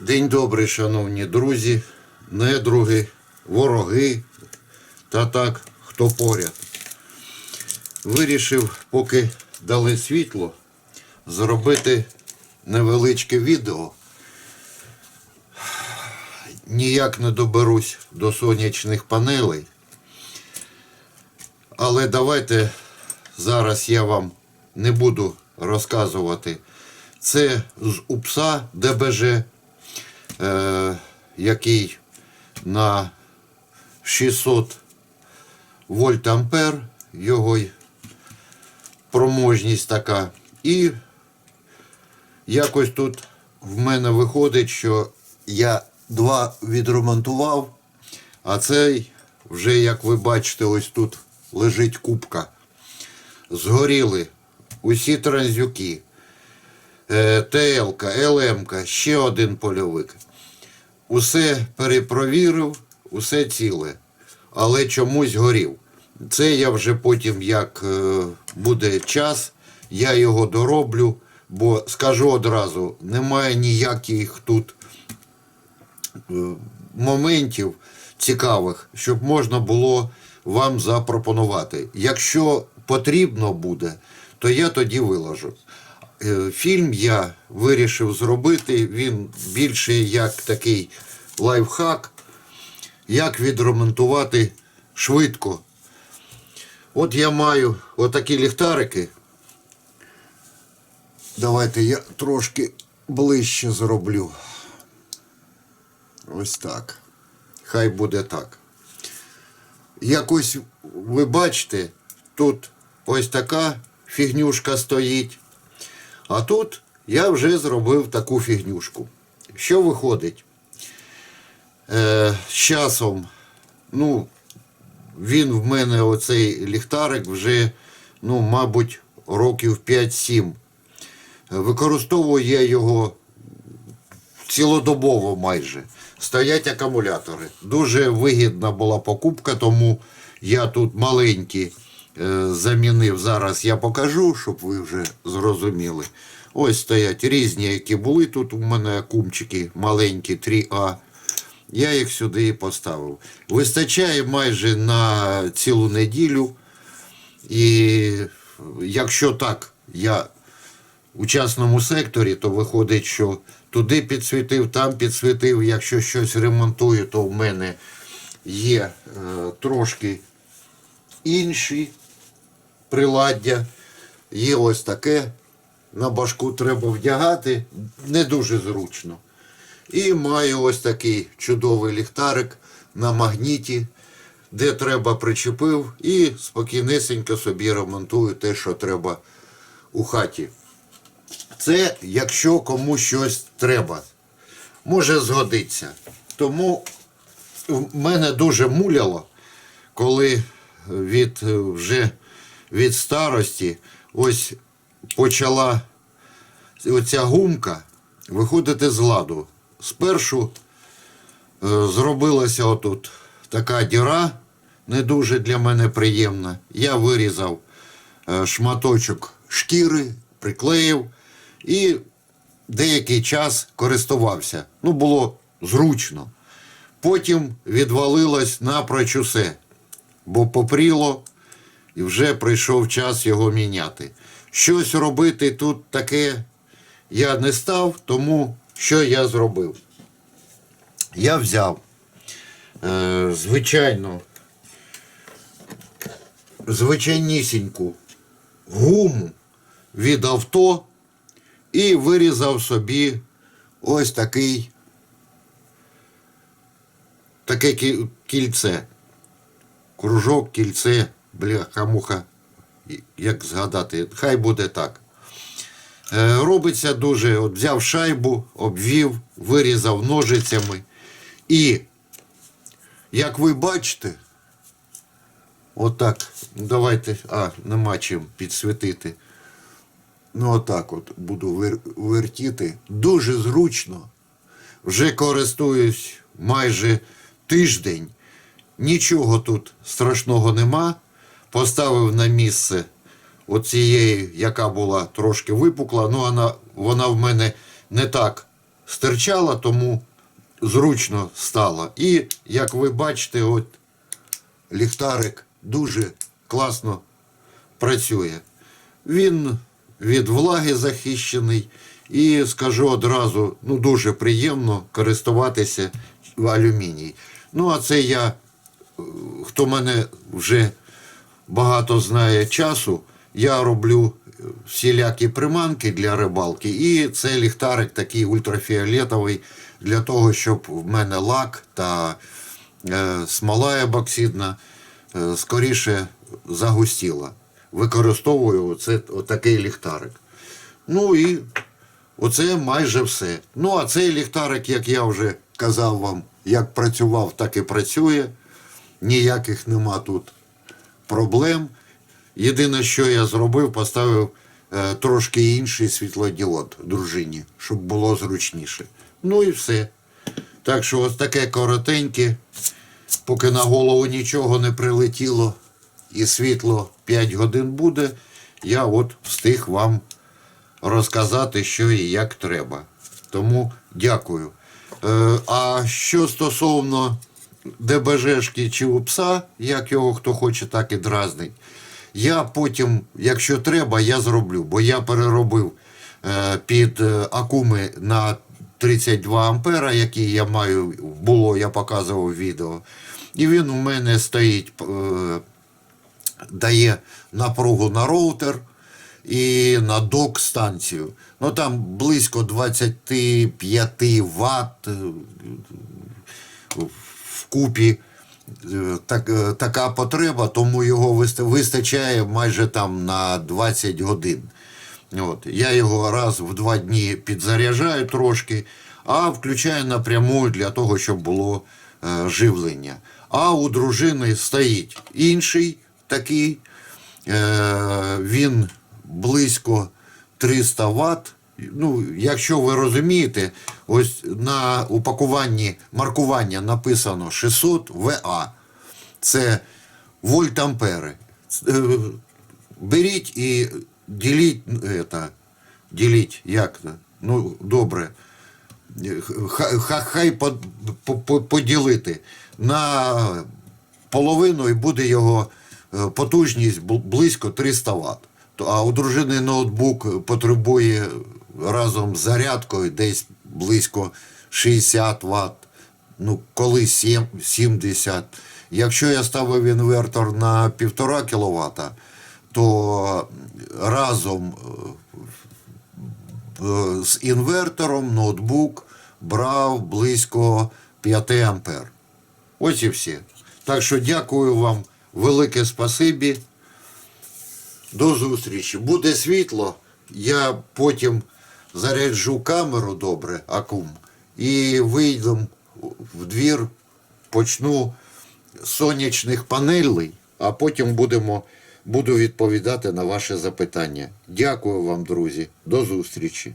День добрий, шановні друзі, недруги, вороги та так, хто поряд. Вирішив, поки дали світло, зробити невеличке відео. Ніяк не доберусь до сонячних панелей. Але давайте зараз я вам не буду розказувати. Це з УПСа ДБЖ, який на 600 вольт ампер, його проможність така. І якось тут в мене виходить, що я два відремонтував, а цей вже, як ви бачите, ось тут лежить кубка. Згоріли усі транзюки. Е, ТЛК, ЛМК, ще один польовик. Усе перепровірив, усе ціле, але чомусь горів. Це я вже потім, як е, буде час, я його дороблю, бо скажу одразу, немає ніяких тут е, моментів цікавих, щоб можна було вам запропонувати. Якщо потрібно буде, то я тоді виложу. Е, Фільм я вирішив зробити. Він більше як такий лайфхак, як відремонтувати швидко. От я маю отакі ліхтарики. Давайте я трошки ближче зроблю. Ось так. Хай буде так. Якось ви бачите, тут ось така фігнюшка стоїть. А тут я вже зробив таку фігнюшку. Що виходить? Е, з часом, ну, він в мене, оцей ліхтарик, вже, ну, мабуть, років 5-7. Використовую я його цілодобово майже. Стоять акумулятори. Дуже вигідна була покупка, тому я тут маленькі е, замінив. Зараз я покажу, щоб ви вже зрозуміли. Ось стоять різні, які були тут. У мене акумчики маленькі 3А. Я їх сюди і поставив. Вистачає майже на цілу неділю. І якщо так, я у частному секторі, то виходить, що туди підсвітив, там підсвітив. Якщо щось ремонтую, то в мене є е, трошки інші приладдя. Є ось таке. На башку треба вдягати, не дуже зручно. І маю ось такий чудовий ліхтарик на магніті, де треба причепив і спокійнесенько собі ремонтую те, що треба у хаті. Це якщо комусь щось треба. Може згодиться. Тому в мене дуже муляло, коли від вже від старості ось почала оця гумка виходити з ладу. Спершу е, зробилася отут така діра, не дуже для мене приємна. Я вирізав е, шматочок шкіри, приклеїв і деякий час користувався. Ну, було зручно. Потім відвалилось напроч усе, бо попріло і вже прийшов час його міняти. Щось робити тут таке я не став, тому що я зробив? Я взяв, е, звичайно, звичайнісіньку гуму від авто і вирізав собі ось такий таке кільце. Кружок, кільце, бляха-муха, як згадати, хай буде так. Е, Робиться дуже, от взяв шайбу, обвів, вирізав ножицями. І, як ви бачите, отак, давайте, а, нема чим підсвітити. Ну, отак от буду вер, вертіти. Дуже зручно. Вже користуюсь майже тиждень. Нічого тут страшного нема. Поставив на місце оцієї, яка була трошки випукла, ну вона, вона в мене не так стирчала, тому зручно стало. І як ви бачите, от ліхтарик дуже класно працює. Він від влаги захищений. І скажу одразу, ну дуже приємно користуватися в алюміній. Ну, а це я, е, хто мене вже багато знає часу, я роблю е, всілякі приманки для рибалки. І це ліхтарик такий ультрафіолетовий для того, щоб в мене лак та е, смола ебоксидна е, скоріше загустіла. Використовую оце, отакий ліхтарик. Ну і оце майже все. Ну, а цей ліхтарик, як я вже казав вам, як працював, так і працює. Ніяких нема тут проблем. Єдине, що я зробив, поставив е, трошки інший світлодіод дружині, щоб було зручніше. Ну і все. Так що ось таке коротеньке, поки на голову нічого не прилетіло і світло 5 годин буде, я от встиг вам розказати, що і як треба. Тому дякую. Е, а що стосовно ДБЖшки чи у пса, як його хто хоче, так і дразнить, я потім, якщо треба, я зроблю, бо я переробив е, під е, акуми на 32 ампера, які я маю, було, я показував відео. І він у мене стоїть, е, дає напругу на роутер і на док станцію. Ну там близько 25 Вт в купі е, так, е, така потреба, тому його вистачає майже там на 20 годин. От. Я його раз в два дні підзаряджаю трошки, а включаю напряму для того, щоб було е, живлення. А у дружини стоїть інший такий, е, він близько 300 Вт. Ну, якщо ви розумієте, ось на упакуванні маркування написано 600 ВА. Це вольт-ампери. Е, Беріть і діліть, это, діліть, як це? Ну, добре. Хай, хай, хай по- по- по- поділити на половину і буде його е, потужність близько 300 Вт. А у дружини ноутбук потребує разом з зарядкою десь близько 60 Вт, ну коли сім- 70. Якщо я ставив інвертор на 1,5 кВт, то разом е, е, з інвертором ноутбук брав близько 5 ампер. Ось і все. Так що дякую вам, велике спасибі. До зустрічі. Буде світло, я потім заряджу камеру добре, акум, і вийду в двір, почну з сонячних панелей, а потім будемо, буду відповідати на ваші запитання. Дякую вам, друзі. До зустрічі.